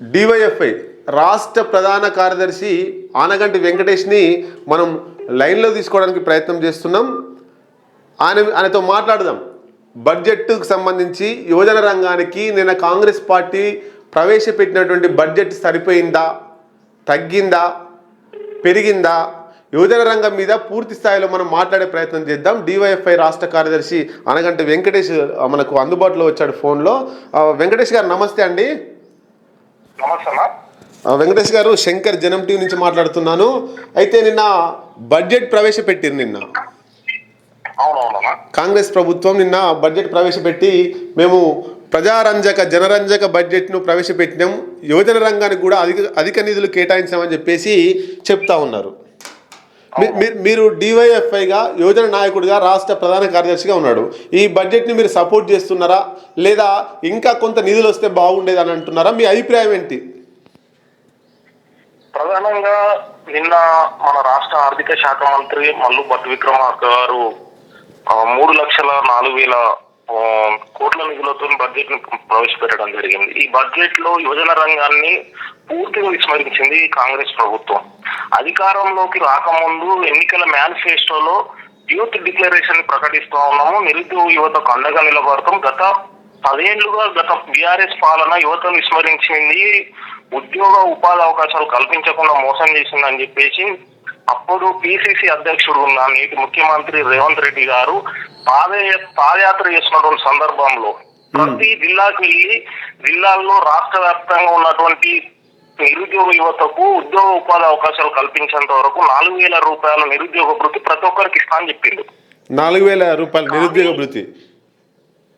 DYFI రాష్ట్ర ప్రధాన కార్యదర్శి ఆనగంటి వెంకటేష్ని మనం లైన్లో తీసుకోవడానికి ప్రయత్నం చేస్తున్నాం. ఆయన ఆయనతో మాట్లాడదాం. బడ్జెట్కు సంబంధించి యువజన రంగానికి నిన్న కాంగ్రెస్ పార్టీ ప్రవేశపెట్టినటువంటి బడ్జెట్ సరిపోయిందా తగ్గిందా పెరిగిందా? యువజన రంగం మీద పూర్తి స్థాయిలో మనం మాట్లాడే ప్రయత్నం చేద్దాం. డివైఎఫ్ఐ రాష్ట్ర కార్యదర్శి అనగంటి వెంకటేష్ మనకు అందుబాటులో వచ్చాడు ఫోన్లో. వెంకటేష్ గారు నమస్తే అండి. వెంకటేష్ గారు శంకర్ జనం టీవీ నుంచి మాట్లాడుతున్నాను. అయితే నిన్న బడ్జెట్ ప్రవేశపెట్టిరు నిన్న. కాంగ్రెస్ ప్రభుత్వం నిన్న బడ్జెట్ ప్రవేశపెట్టి మేము ప్రజారంజక జనరంజక బడ్జెట్ను ప్రవేశపెట్టినాం. యువజన రంగానికి కూడా అధిక అధిక నిధులు కేటాయించామని చెప్పేసి చెప్తా ఉన్నారు. మీ- మీ- మీరు డివైఎఫ్ఐగా యువజన నాయకుడిగా రాష్ట్ర ప్రధాన కార్యదర్శిగా ఉన్నాడు. ఈ బడ్జెట్ని మీరు సపోర్ట్ చేస్తున్నారా? లేదా ఇంకా కొంత నిధులు వస్తే బాగుండేది అని అంటున్నారా? మీ అభిప్రాయం ఏంటి? ప్రధానంగా నిన్న మన రాష్ట్ర ఆర్థిక శాఖ మంత్రి మల్లు భట్ విక్రమార్క గారు మూడు లక్షల నాలుగు వేల కోట్ల నిధులతో బడ్జెట్ను ప్రవేశపెట్టడం జరిగింది. ఈ బడ్జెట్లో యువజన రంగాన్ని పూర్తిగా విస్మరించింది కాంగ్రెస్ ప్రభుత్వం. అధికారంలోకి రాకముందు ఎన్నికల మేనిఫెస్టోలో యూత్ డిక్లరేషన్ ప్రకటిస్తా ఉన్నాము. నిరుద్యోగ యువతకు అండగా నిలబడతాం. గత పదేళ్ళుగా గత బీఆర్ఎస్ పాలన యువతను విస్మరించింది. ఉద్యోగ ఉపాధి అవకాశాలు కల్పించకుండా మోసం చేసిందని చెప్పేసి అప్పుడు పిసిసి అధ్యక్షుడు ఉన్న నేటి ముఖ్యమంత్రి రేవంత్ రెడ్డి గారు పాద పాదయాత్ర చేసినటువంటి సందర్భంలో ప్రతి జిల్లాకి వెళ్ళి జిల్లాల్లో రాష్ట్ర వ్యాప్తంగా ఉన్నటువంటి నిరుద్యోగ యువతకు ఉద్యోగ ఉపాధి అవకాశాలు కల్పించేంత వరకు నాలుగు వేల రూపాయల నిరుద్యోగ భృతి ప్రతి ఒక్కరికి ఇస్తా అని చెప్పిండు. నాలుగు వేల రూపాయలు నిరుద్యోగ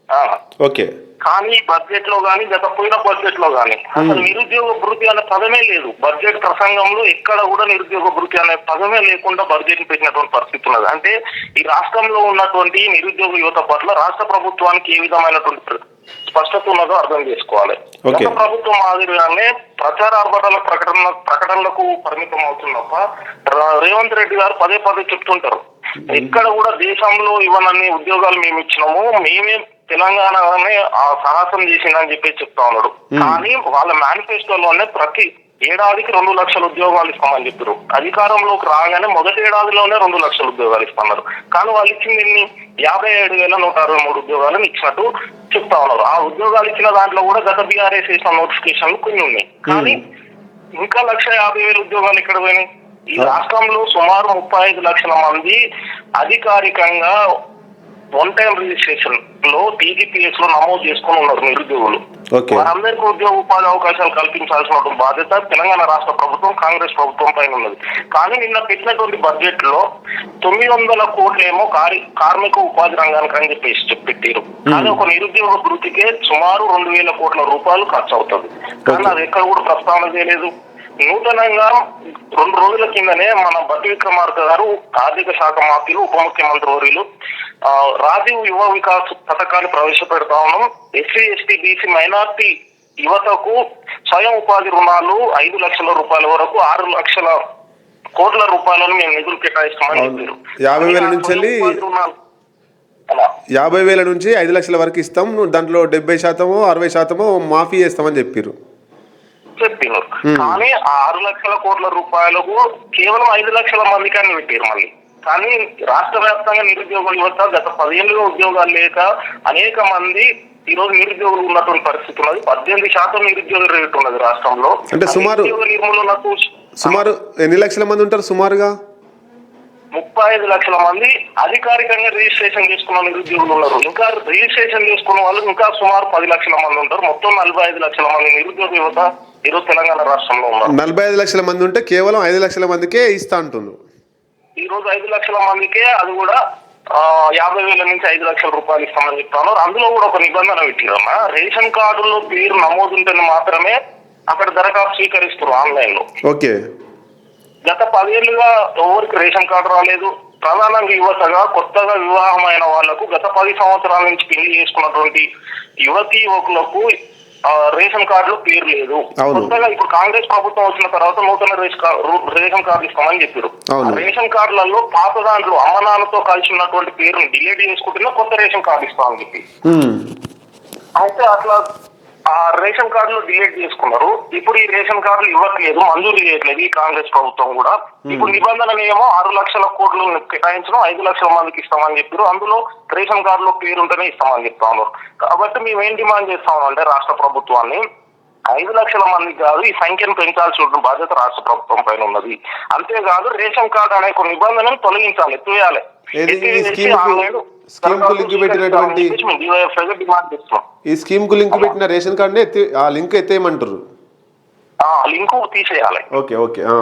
ఆ. ఓకే. కానీ బడ్జెట్లో గానీ గత పోయిన బడ్జెట్లో గానీ అసలు నిరుద్యోగ భృతి అనే పదమే లేదు. బడ్జెట్ ప్రసంగంలో ఎక్కడ కూడా నిరుద్యోగ భృతి అనే పదమే లేకుండా బడ్జెట్ పెట్టినటువంటి పరిస్థితి ఉన్నది. అంటే ఈ రాష్ట్రంలో ఉన్నటువంటి నిరుద్యోగ యువత పట్ల రాష్ట్ర ప్రభుత్వానికి ఏ విధమైనటువంటి స్పష్టత ఉన్నదో అర్థం చేసుకోవాలి. గత ప్రభుత్వం మాదిరిగానే ప్రచార ఆర్భటాల ప్రకటన ప్రకటనలకు పరిమితం అవుతున్నప్ప రేవంత్ రెడ్డి గారు పదే పదే చెప్తుంటారు. ఎక్కడ కూడా దేశంలో ఇవ్వనన్ని ఉద్యోగాలు మేము ఇచ్చినాము మేమే తెలంగాణనే ఆ సాహసం చేసిందని చెప్పి చెప్తా ఉన్నాడు. కానీ వాళ్ళ మేనిఫెస్టోలోనే ప్రతి ఏడాదికి రెండు లక్షల ఉద్యోగాలు ఇస్తామని చెప్పారు అధికారంలోకి రాగానే మొదటి ఏడాదిలోనే రెండు లక్షల ఉద్యోగాలు ఇస్తున్నారు. కానీ వాళ్ళు ఇచ్చింది ఎన్ని? యాభై ఏడు వేల నూట అరవై మూడు ఉద్యోగాలను ఇచ్చినట్టు చెప్తా ఉన్నారు. ఆ ఉద్యోగాలు ఇచ్చిన దాంట్లో కూడా గత బీఆర్ఎస్ చేసిన నోటిఫికేషన్లు కొన్ని ఉన్నాయి. కానీ ఇంకా లక్ష యాభై వేల ఉద్యోగాలు ఇక్కడ పోయినాయి? ఈ రాష్ట్రంలో సుమారు ముప్పై ఐదు లక్షల మంది అధికారికంగా వన్ టైం రిజిస్ట్రేషన్లో టీజీపీఎస్లో నమోదు చేసుకుని ఉన్నారు నిరుద్యోగులు. వారందరికీ ఉద్యోగ ఉపాధి అవకాశాలు కల్పించాల్సిన బాధ్యత తెలంగాణ రాష్ట్ర ప్రభుత్వం కాంగ్రెస్ ప్రభుత్వం పైన ఉన్నది. కానీ నిన్న పెట్టినటువంటి బడ్జెట్లో తొమ్మిది వందల కోట్లేమో కారి కార్మిక ఉపాధి రంగానికి అని చెప్పేసి చెప్పి పెట్టారు కానీ ఒక నిరుద్యోగ వృత్తికే సుమారు రెండు వేల కోట్ల రూపాయలు ఖర్చు అవుతుంది కానీ అది ఎక్కడ కూడా ప్రస్తావన చేయలేదు. నూతనంగా రెండు రోజుల కిందనే మన బట్టి విక్రమార్క గారు ఆర్థిక శాఖ మంత్రులు ఉప ముఖ్యమంత్రి వర్యులు రాజీవ్ యువ వికాస్ పథకాన్ని ప్రవేశపెడతా ఉన్నాం. ఎస్సీ ఎస్టీ బీసీ మైనార్టీ యువతకు స్వయం ఉపాధి రుణాలు ఐదు లక్షల రూపాయల వరకు ఆరు లక్షల కోట్ల రూపాయలను మేము నిధులు కేటాయిస్తామని. చెప్పారు. యాభై వేల నుంచి యాభై వేల నుంచి ఐదు లక్షల వరకు ఇస్తాం. దాంట్లో డెబ్బై శాతమో అరవై శాతమో మాఫీ చేస్తామని చెప్పారు చెప్పినారు. కానీ ఆ ఆరు లక్షల కోట్ల రూపాయలకు కేవలం ఐదు లక్షల మందికి అని పెట్టారు మళ్ళీ. కానీ రాష్ట్ర వ్యాప్తంగా నిరుద్యోగ యువత గత పదిహేనుగా ఉద్యోగాలు లేక అనేక మంది ఈ రోజు నిరుద్యోగులు ఉన్నటువంటి పరిస్థితి ఉన్నది. పద్దెనిమిది శాతం నిరుద్యోగ రేటు ఉన్నది రాష్ట్రంలో. అంటే సుమారు- నిర్మూలనకు సుమారు ఎన్ని లక్షల మంది ఉంటారు సుమారుగా? ముప్పై ఐదు లక్షల మంది అధికారికంగా రిజిస్ట్రేషన్ చేసుకున్న నిరుద్యోగులు ఉన్నారు. ఇంకా రిజిస్ట్రేషన్ చేసుకున్న వాళ్ళు ఇంకా సుమారు పది లక్షల మంది ఉంటారు. మొత్తం నలభై ఐదు లక్షల మంది నిరుద్యోగ యువత ఈరోజు తెలంగాణ రాష్ట్రంలో ఉన్నారు. నలభై ఐదు లక్షల మంది ఉంటే కేవలం ఐదు లక్షల మందికే ఇస్తా అంటున్నారు ఈ రోజు ఐదు లక్షల మందికే అది కూడా యాభై వేల నుంచి ఐదు లక్షల రూపాయలు ఇస్తామని చెప్తాను అందులో కూడా ఒక నిబంధన పెట్టిరమ్మా రేషన్ కార్డులో పేరు నమోదు ఉంటేనే మాత్రమే అక్కడ దరఖాస్తు స్వీకరిస్తారు ఆన్లైన్లో ఓకే. గత పదేళ్ళుగా ఎవరికి రేషన్ కార్డు రాలేదు. ప్రధానంగా యువతగా కొత్తగా వివాహమైన వాళ్ళకు గత పది సంవత్సరాల నుంచి పెళ్ళి చేసుకున్నటువంటి యువతి యువకులకు రేషన్ కార్డులో పేరు లేదు. కొత్తగా ఇప్పుడు కాంగ్రెస్ ప్రభుత్వం వచ్చిన తర్వాత నూతన రేషన్ కార్డు రేషన్ కార్డు ఇస్తామని చెప్పారు రేషన్ కార్డులలో పాత దాంట్లో అమ్మ నాన్నతో కలిసి ఉన్నటువంటి పేరుని డిలీట్ చేసుకుంటున్నా కొత్త రేషన్ కార్డు ఇస్తామని చెప్పి. అయితే అట్లా ఆ రేషన్ కార్డులు డిలీట్ చేసుకున్నారు. ఇప్పుడు ఈ రేషన్ కార్డులు ఇవ్వట్లేదు మంజూరు చేయట్లేదు ఈ కాంగ్రెస్ ప్రభుత్వం కూడా. ఇప్పుడు నిబంధనలు ఏమో ఆరు లక్షల కోట్లు కేటాయించడం ఐదు లక్షల మందికి ఇస్తామని చెప్పారు. అందులో రేషన్ కార్డులో పేరు ఉంటేనే ఇస్తామని చెప్తా ఉన్నారు కాబట్టి మేము ఏం డిమాండ్ చేస్తాము అంటే రాష్ట్ర ప్రభుత్వాన్ని? ఐదు లక్షల మందికి కాదు ఈ సంఖ్యను పెంచాల్సిన బాధ్యత రాష్ట్ర ప్రభుత్వం పైన ఉన్నది. అంతేకాదు రేషన్ కార్డు అనే కొన్ని నిబంధనలు తొలగించాలి ఎత్తివేయాలి ఆన్లైన్ స్కీమ్కు లింక్ పెట్టినటువంటి- ఈ స్కీమ్కు లింక్ పెట్టిన రేషన్ ఎత్తి ఆ లింక్ ఎత్తేయమంటారు ఆ లింకు తీసేయాలి. ఓకే ఓకే ఆ.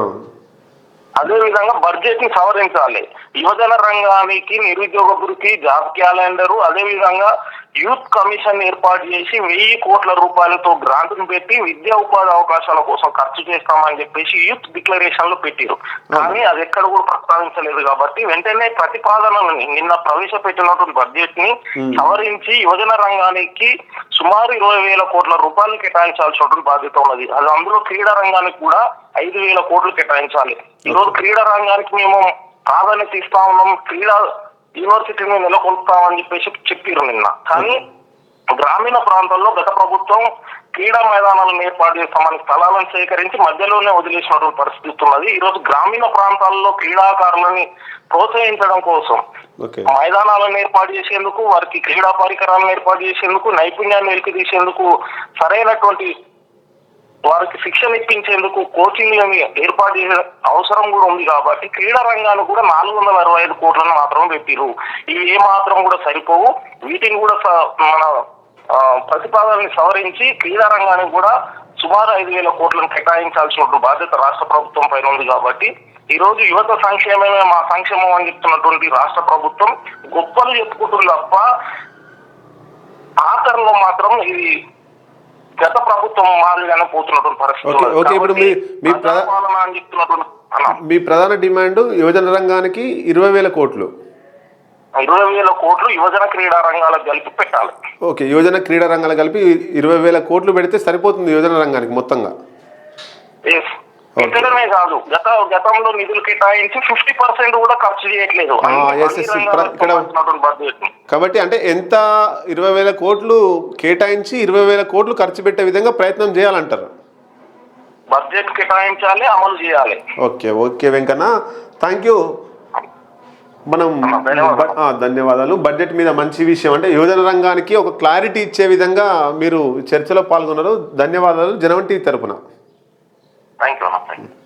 అదే విధంగా బడ్జెట్ని సవరించాలి. యువజన రంగానికి నిరుద్యోగ వృత్తి జాబ్ క్యాలెండర్ అదే విధంగా యూత్ కమిషన్ ఏర్పాటు చేసి వెయ్యి కోట్ల రూపాయలతో గ్రాంట్ను పెట్టి విద్యా ఉపాధి అవకాశాల కోసం ఖర్చు చేస్తామని చెప్పేసి యూత్ డిక్లరేషన్లో పెట్టారు. కానీ అది ఎక్కడ కూడా ప్రస్తావించలేదు కాబట్టి వెంటనే ప్రతిపాదనలని నిన్న ప్రవేశపెట్టినటువంటి బడ్జెట్ని సవరించి యువజన రంగానికి సుమారు ఇరవై వేల కోట్ల రూపాయలు కేటాయించాల్సినటువంటి బాధ్యత ఉన్నది. అది అందులో క్రీడా రంగానికి కూడా ఐదు వేల కోట్లు కేటాయించాలి. ఈ రోజు క్రీడా రంగానికి మేము ప్రాధాన్యత ఇస్తా ఉన్నాం. క్రీడా యూనివర్సిటీని నెలకొల్పుతామని చెప్పేసి చెప్పారు నిన్న. కానీ గ్రామీణ ప్రాంతాల్లో గత ప్రభుత్వం క్రీడా మైదానాలను ఏర్పాటు చేస్తామని స్థలాలను సేకరించి మధ్యలోనే వదిలేసినటువంటి పరిస్థితి ఉన్నది ఈ రోజు గ్రామీణ ప్రాంతాల్లో క్రీడాకారులని ప్రోత్సహించడం కోసం మైదానాలను ఏర్పాటు చేసేందుకు వారికి క్రీడా పరికరాలను ఏర్పాటు చేసేందుకు నైపుణ్యాన్ని వెలికి తీసేందుకు సరైనటువంటి వారికి శిక్షణ ఇప్పించేందుకు కోచింగ్లను ఏర్పాటు చేసే అవసరం కూడా ఉంది కాబట్టి క్రీడా రంగాన్ని కూడా నాలుగు వందల అరవై ఐదు కోట్లను మాత్రం పెట్టిరు ఇవి ఏ మాత్రం కూడా సరిపోవు. వీటిని కూడా స- మన ప్రతిపాదనని సవరించి క్రీడా రంగానికి కూడా సుమారు ఐదు వేల కోట్లను కేటాయించాల్సిన బాధ్యత రాష్ట్ర ప్రభుత్వం పైన ఉంది కాబట్టి ఈ రోజు యువత సంక్షేమమే మా సంక్షేమం అని చెప్తున్నటువంటి రాష్ట్ర ప్రభుత్వం గొప్పలు చెప్పుకుంటుంది తప్ప ఆఖరిలో మాత్రం ఇది గత ప్రభుత్వం మాదిరిగానే పోతున్నటువంటి పరిస్థితి ఓకే, ఇప్పుడు మీ- మీ ప్ర- ప్రజాపాలన అని చెప్తున్నటువంటి అన్న, మీ ప్రధాన డిమాండ్ యువజన రంగానికి ఇరవై వేల కోట్లు. ఇరవై వేల కోట్లు యువజన క్రీడా రంగాలకు కలిపి పెట్టాలి. ఓకే యువజన క్రీడా రంగాలు కలిపి ఇరవై వేల కోట్లు పెడితే సరిపోతుంది యువజన రంగానికి మొత్తంగా. పెట్టడమే కాదు. గత గతంలో నిధులు కేటాయించి ఫిఫ్టీ పర్సెంట్ కూడా ఖర్చు చేయట్లేదు. కాబట్టి అంటే ఎంత ఇరవై వేల కోట్లు కేటాయించి ఇరవై వేల కోట్లు ఖర్చు పెట్టే విధంగా ప్రయత్నం చేయాలంటారు? బడ్జెట్ కేటాయించాలి అమలు చేయాలి. Okay okay Venkanna. Thank you మనం ధన్యవాదాలు. బడ్జెట్ మీద మంచి విషయం అంటే యువజన రంగానికి ఒక క్లారిటీ ఇచ్చే విధంగా మీరు చర్చలో పాల్గొన్నారు. ధన్యవాదాలు. జనవన్ టీవీ తరపున. థ్యాంక్ యూ అన్న థ్యాంక్ యూ